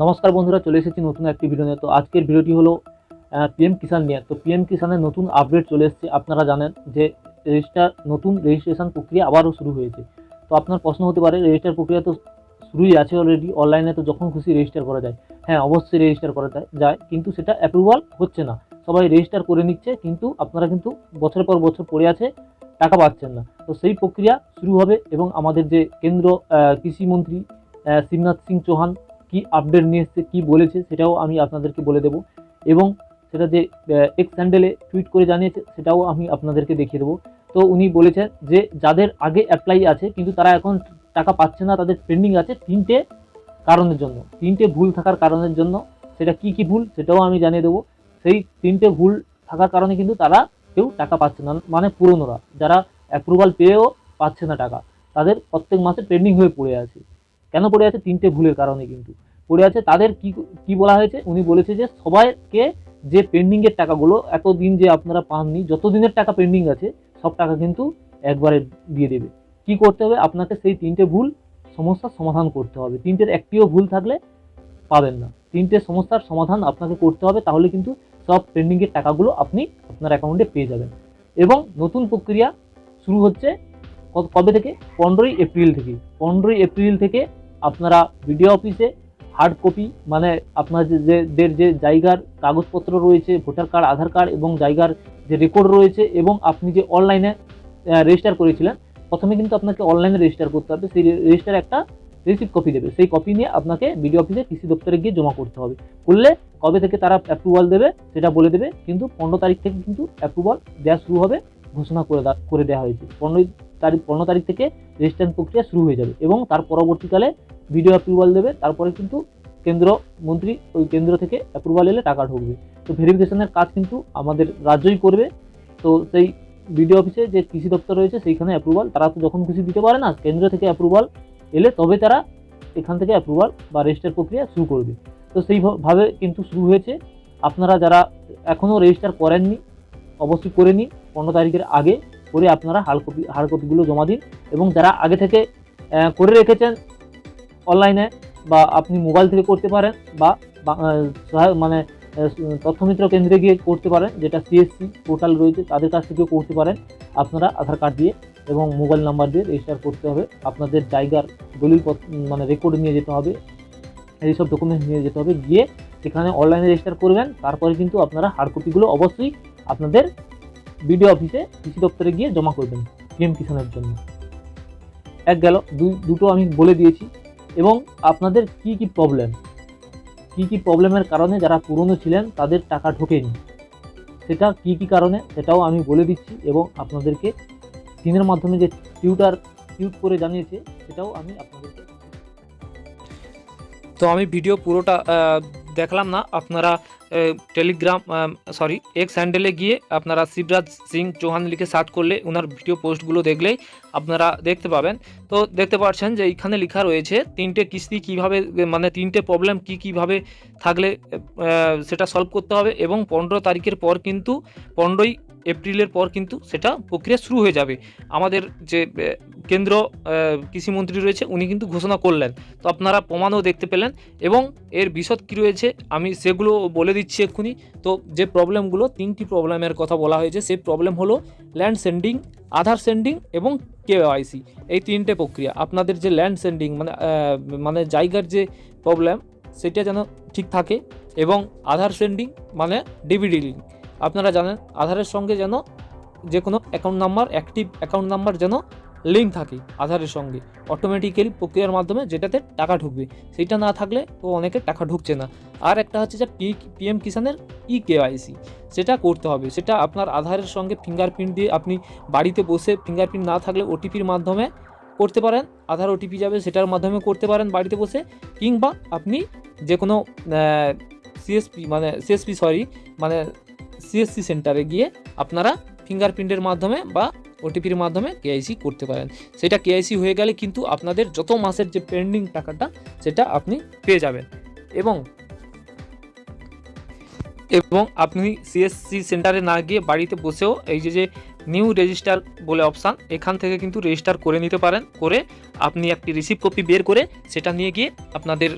নমস্কার বন্ধুরা, চলে এসেছি নতুন একটি ভিডিও নিয়ে। তো আজকের ভিডিওটি হলো পিএম কিষাণ নিয়ে। তো পিএম কিষাণের নতুন আপডেট চলে এসেছে। আপনারা জানেন যে রেজিস্টার নতুন রেজিস্ট্রেশন প্রক্রিয়া আবারও শুরু হয়েছে। তো আপনার প্রশ্ন হতে পারে রেজিস্টার প্রক্রিয়া তো শুরুই আছে অলরেডি অনলাইনে তো যখন খুশি রেজিস্টার করা যায়। হ্যাঁ অবশ্যই রেজিস্টার করা যায়- কিন্তু সেটা অ্যাপ্রুভাল হচ্ছে না। সবাই রেজিস্টার করে নিচ্ছে, কিন্তু আপনারা কিন্তু বছরের পর বছর পড়ে আছে, টাকা পাচ্ছেন না। তো সেই প্রক্রিয়া শুরু হবে এবং আমাদের যে কেন্দ্র কৃষিমন্ত্রী শিবনাথ সিং চৌহান কি আপডেট নিয়ে এসছে, কী বলেছে সেটাও আমি আপনাদেরকে বলে দেবো। এবং সেটা যে এক্স স্যান্ডেলে টুইট করে জানিয়েছে সেটাও আমি আপনাদেরকে দেখিয়ে দেবো। তো উনি বলেছেন যে, যাদের আগে অ্যাপ্লাই আছে, কিন্তু তারা এখন টাকা পাচ্ছে না, তাদের পেন্ডিং আছে তিনটে কারণের জন্য। তিনটে ভুল থাকার কারণের জন্য সেটা কি কি ভুল সেটাও আমি জানিয়ে দেবো। সেই তিনটে ভুল থাকার কারণে কিন্তু তারা কেউ টাকা পাচ্ছে না মানে পুরনোরা। যারা অ্যাপ্রুভাল পেয়েও পাচ্ছে না টাকা, তাদের প্রত্যেক মাসে পেন্ডিং হয়ে পড়ে আছে। কেন পড়ে আছে? তিনটে ভুলের কারণে কিন্তু। পড়ে আছে তাদের কি কি বলা হয়েছে? উনি বলেছে যে সবাইকে যে পেন্ডিংয়ের টাকাগুলো, এতদিন যে আপনারা পাননি যত দিনের টাকা পেন্ডিং আছে, সব টাকা কিন্তু একবারে দিয়ে দেবে। কি করতে হবে? আপনাকে সেই তিনটে ভুল সমস্যার সমাধান করতে হবে। তিনটের একটিও ভুল থাকলে পাবেন না। তিনটে সমস্যার সমাধান আপনাকে করতে হবে, তাহলে কিন্তু সব পেন্ডিংয়ের টাকাগুলো আপনি আপনার অ্যাকাউন্টে পেয়ে যাবেন। এবং নতুন প্রক্রিয়া শুরু হচ্ছে কবে থেকে? পনেরোই এপ্রিল থেকে। পনেরোই এপ্রিল থেকে আপনারা বিডিও অফিসে হার্ড কপি মানে আপনার যে জায়গার কাগজপত্র রয়েছে ভোটার কার্ড আধার কার্ড এবং জায়গার যে রেকর্ড রয়েছে এবং আপনি যে অনলাইনে রেজিস্টার করেছিলেন, প্রথমে কিন্তু আপনাকে অনলাইনে রেজিস্টার করতে হবে। সেই রেজিস্টার একটা রিসিপ্ট কপি দেবে। সেই কপি নিয়ে আপনাকে বিডিও অফিসে কৃষি দপ্তরে গিয়ে জমা করতে হবে। করলে কবে থেকে তারা অ্যাপ্রুভাল দেবে সেটা বলে দেবে, কিন্তু পনেরো তারিখ থেকে কিন্তু অ্যাপ্রুভাল দেওয়া শুরু হবে, ঘোষণা করে করে দেওয়া হয়েছে। পনেরোই তারিখ, পনেরো তারিখ থেকে রেজিস্ট্রেশন প্রক্রিয়া শুরু হয়ে যাবে এবং তার পরবর্তীকালে ভিডিও অ্যাপ্রুভাল দেবে, তারপরে কিন্তু কেন্দ্র মন্ত্রী ওই কেন্দ্র থেকে অ্যাপ্রুভাল এলে টাকা ঢুকবে। তো ভেরিফিকেশনের কাজ কিন্তু আমাদের রাজ্যই করবে। তো সেই বিডিও অফিসে যে কৃষি দপ্তর রয়েছে, সেইখানে অ্যাপ্রুভাল তারা তো যখন খুশি দিতে পারে না, কেন্দ্র থেকে অ্যাপ্রুভাল এলে তবে তারা এখান থেকে অ্যাপ্রুভাল বা রেজিস্টার প্রক্রিয়া শুরু করবে। তো সেইভাবে কিন্তু শুরু হয়েছে। আপনারা যারা এখনও রেজিস্টার করেননি, অবশ্যই করে নিন। পনেরো তারিখের আগে করে আপনারা হার্ড কপি হার্ড কপিগুলো জমা দিন এবং যারা আগে থেকে করে রেখেছেন অনলাইনে বা আপনি মোবাইল থেকে করতে পারেন বা মানে তথ্যমিত্র কেন্দ্রে গিয়ে করতে পারেন, যেটা সিএসসি পোর্টাল রয়েছে, তাদের কাছ থেকেও করতে পারেন। আপনারা আধার কার্ড দিয়ে এবং মোবাইল নাম্বার দিয়ে রেজিস্টার করতে হবে। আপনাদের জায়গার দলিল মানে রেকর্ড নিয়ে যেতে হবে। এইসব ডকুমেন্টস নিয়ে যেতে হবে। গিয়ে সেখানে অনলাইনে রেজিস্টার করবেন। তারপরে কিন্তু আপনারা হার্ড কপিগুলো অবশ্যই আপনাদের বিডিও অফিসে কৃষি দপ্তরে গিয়ে জমা করবেন পিএম কিষানের জন্য। এক গেল, দুই, দুটো আমি বলে দিয়েছি। এবং আপনাদের কি কি প্রবলেম কি কি প্রবলেমের কারণে যারা পুরনো ছিলেন, তাদের টাকা ঢোকেনি? সেটা কি কি কারণে, সেটাও আমি বলে দিচ্ছি এবং আপনাদেরকে স্ক্রিনের মাধ্যমে যে টিউটার টিউট করে জানিয়েছে, সেটাও আমি আপনাদেরকে তো আমি ভিডিও পুরোটা দেখলাম না, আপনারা টেলিগ্রাম সরি এক্স হ্যান্ডেলে গিয়ে আপনারা শিবরাজ সিং চৌহান লিখে সার্চ করলে ওনার ভিডিও পোস্টগুলো দেখলেই আপনারা দেখতে পাবেন। তো দেখতে পাচ্ছেন যে এইখানে লেখা রয়েছে তিনটে কিস্তি কীভাবে মানে তিনটে প্রবলেম কি কীভাবে থাকলে সেটা সলভ করতে হবে এবং পনেরো তারিখের পর কিন্তু পনেরোই এপ্রিলের পর কিন্তু সেটা প্রক্রিয়া শুরু হয়ে যাবে। আমাদের যে কেন্দ্র কৃষিমন্ত্রী রয়েছে, উনি কিন্তু ঘোষণা করলেন। তো আপনারা প্রমাণও দেখতে পেলেন এবং এর বিশদ কী রয়েছে আমি সেগুলো বলে দিচ্ছি এক্ষুনি। তো যে প্রবলেমগুলো, তিনটি প্রবলেমের কথা বলা হয়েছে, সেই প্রবলেম হলো ল্যান্ড সেন্ডিং, আধার সেন্ডিং এবং কেওয়াইসি এই তিনটে প্রক্রিয়া, আপনাদের যে ল্যান্ড সেন্ডিং মানে মানে জায়গার যে প্রবলেম, সেটা যেন ঠিক থাকে এবং আধার সেন্ডিং মানে ডিবিডি লিঙ্ক আপনারা জানেন, আধারের সঙ্গে যেন যে কোনো account number active account number যেন লিঙ্ক থাকে আধারের সঙ্গে। অটোমেটিক্যালি প্রক্রিয়ার মাধ্যমে যেটাতে টাকা ঢুকবে, সেইটা না থাকলে তো অনেকের টাকা ঢুকছে না। আর একটা হচ্ছে যে পি পিএম কিষানের ই কেওয়াইসি সেটা করতে হবে। সেটা আপনার আধারের সঙ্গে ফিঙ্গারপ্রিন্ট দিয়ে আপনি বাড়িতে বসে ফিঙ্গারপ্রিন্ট না থাকলে ওটিপির মাধ্যমে করতে পারেন। আধার ওটিপি যাবে, সেটার মাধ্যমে করতে পারেন বাড়িতে বসে। কিংবা আপনি যে কোনো সিএসপি মানে সিএসপি সরি মানে সিএসসি সেন্টারে গিয়ে আপনারা ফিঙ্গারপ্রিন্টের মাধ্যমে বা ওটিপির মাধ্যমে কেআইসি করতে পারেন। সেটা কেআইসি হয়ে গেলে কিন্তু আপনাদের যত মাসের যে পেন্ডিং টাকাটা, সেটা আপনি পেয়ে যাবেন। এবং এবং আপনি সিএসসি সেন্টারে না গিয়ে বাড়িতে বসেও এই যে যে নিউ রেজিস্টার বলে অপশান, এখান থেকে কিন্তু রেজিস্টার করে নিতে পারেন, করে আপনি একটি রিসিভ কপি বের করে সেটা নিয়ে গিয়ে আপনাদের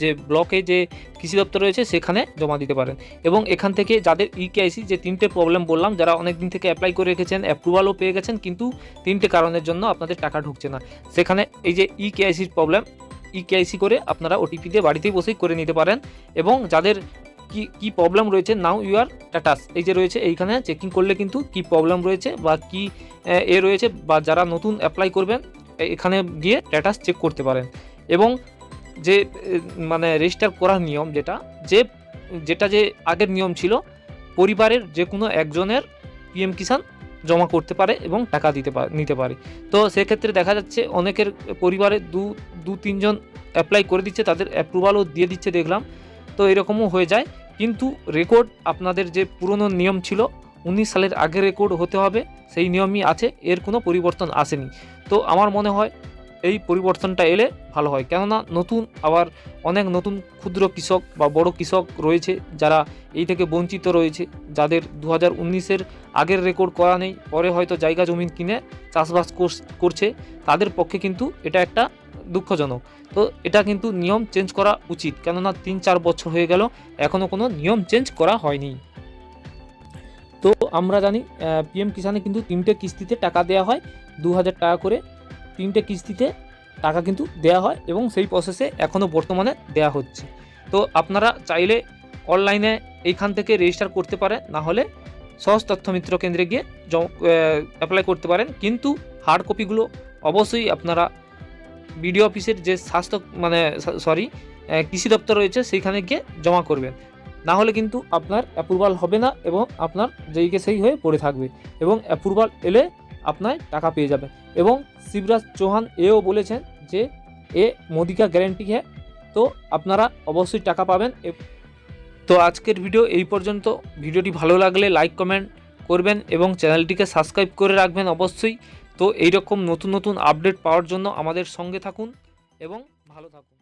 যে ব্লকে যে কৃষি দপ্তর রয়েছে সেখানে জমা দিতে পারেন। এবং এখান থেকে যাদের ইকেআইসি যে তিনটে প্রবলেম বললাম, যারা অনেক দিন থেকে অ্যাপ্লাই করে রেখেছেন অ্যাপ্রুভালও পেয়ে গেছেন, কিন্তু তিনটে কারণের জন্য আপনাদের টাকা ঢুকছে না। সেখানে এই যে ইকেআইসির প্রবলেম ইকেআইসি করে আপনারা ওটিপি দিয়ে বাড়িতেই বসেই করে নিতে পারেন। এবং যাদের কি কি প্রবলেম রয়েছে? নাও ইউ আর স্ট্যাটাস এই যে রয়েছে, এইখানে চেকিং করলে কিন্তু কি প্রবলেম রয়েছে বা কি এ রয়েছে বা যারা নতুন অ্যাপ্লাই করবেন এখানে গিয়ে স্ট্যাটাস চেক করতে পারেন। এবং যে মানে রেজিস্টার করার নিয়ম যেটা, যে যেটা যে আগের নিয়ম ছিল, পরিবারের যে কোনো একজনের পিএম কিষাণ জমা করতে পারে এবং টাকা দিতে পারে নিতে পারে। তো সেক্ষেত্রে দেখা যাচ্ছে অনেকের পরিবারে দু দু, তিনজন অ্যাপ্লাই করে দিচ্ছে, তাদের অ্যাপ্রুভালও দিয়ে দিচ্ছে, দেখলাম। তো এরকমও হয়ে যায়। কিন্তু রেকর্ড আপনাদের যে পুরনো নিয়ম ছিল, উনিশ সালের আগে রেকর্ড হতে হবে, সেই নিয়মই আছে, এর কোনো পরিবর্তন আসেনি। তো আমার মনে হয় এই পরিবর্তনটা এলে ভালো হয়। কেননা নতুন আবার অনেক নতুন ক্ষুদ্র কৃষক বা বড় কৃষক রয়েছে, যারা এই থেকে বঞ্চিত রয়েছে, যাদের দু হাজার আগের রেকর্ড করা নেই, পরে হয়তো জায়গা জমিন কিনে চাষবাস করছে, তাদের পক্ষে কিন্তু এটা একটা দুঃখজনক। তো এটা কিন্তু নিয়ম চেঞ্জ করা উচিত, কেননা তিন চার বছর হয়ে গেল এখনও কোনো নিয়ম চেঞ্জ করা হয়নি। তো আমরা জানি পিএম কিষানে কিন্তু তিনটে কিস্তিতে টাকা দেওয়া হয়, দু হাজার টাকা করে তিনটে কিস্তিতে টাকা কিন্তু দেওয়া হয় এবং সেই প্রসেসে এখনও বর্তমানে দেওয়া হচ্ছে। তো আপনারা চাইলে অনলাইনে এইখান থেকে রেজিস্টার করতে পারেন, না হলে সহজ তথ্য মিত্র কেন্দ্রে গিয়ে অ্যাপ্লাই করতে পারেন। কিন্তু হার্ড কপিগুলো অবশ্যই আপনারা বিডিও অফিসের যে স্বাস্থ্য মানে সরি কৃষি দপ্তর রয়েছে, সেইখানে গিয়ে জমা করবেন। না হলে কিন্তু আপনার অ্যাপ্রুভাল হবে না এবং আপনার যেইকে সেই হয়ে পড়ে থাকবে এবং অ্যাপ্রুভাল এলে আপনার টাকা পেয়ে যাবেন। এবং শিবরাজ চৌহান এও বলেছেন যে, এ মোদি কা গ্যারেন্টি হ্যাঁ তো আপনারা অবশ্যই টাকা পাবেন। তো আজকের ভিডিও এই পর্যন্ত। ভিডিওটি ভালো লাগলে লাইক কমেন্ট করবেন এবং চ্যানেলটিকে সাবস্ক্রাইব করে রাখবেন অবশ্যই। তো এইরকম নতুন নতুন আপডেট পাওয়ার জন্য আমাদের সঙ্গে থাকুন এবং ভালো থাকুন।